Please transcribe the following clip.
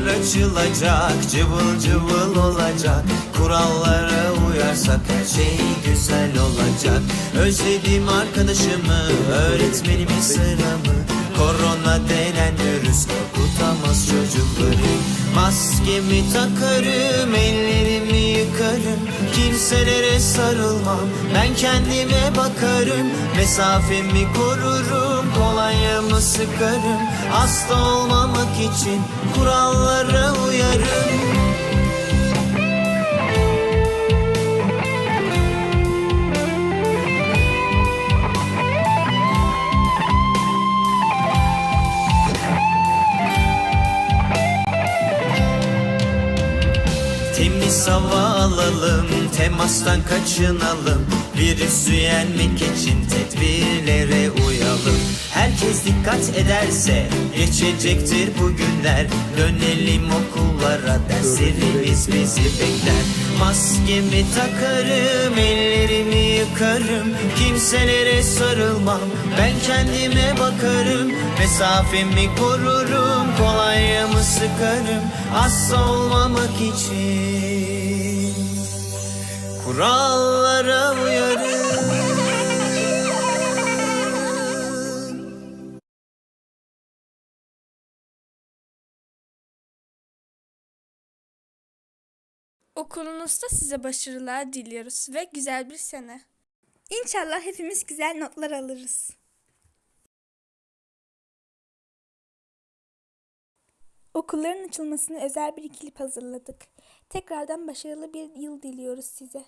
açılacak Cıvıl cıvıl olacak. Kurallara uyarsak her şey güzel olacak. Özledim arkadaşımı Öğretmenimi sıramı. Korona denen virüs korkutamaz çocukları. Maskemi takarım ellerimi Kimselere sarılmam. Ben kendime bakarım Mesafemi korurum kolonyamı sıkarım. Hasta olmamak için kurallara Temiz hava alalım, temastan kaçınalım. Virüsü yenmek için tedbirlere uyalım. Herkes dikkat ederse geçecektir bu günler. Dönelim okullara, derslerimiz bizi bekler. Maskemi takarım, ellerimi yıkarım. Kimselere sarılmam, ben kendime bakarım. Mesafemi korurum, kolonyamı sıkarım. Hasta olmamak için Kurallara uyarım Okulunuzda size başarılar diliyoruz ve güzel bir sene. İnşallah hepimiz güzel notlar alırız. Okulların açılmasına özel bir klip hazırladık. Tekrardan başarılı bir yıl diliyoruz size.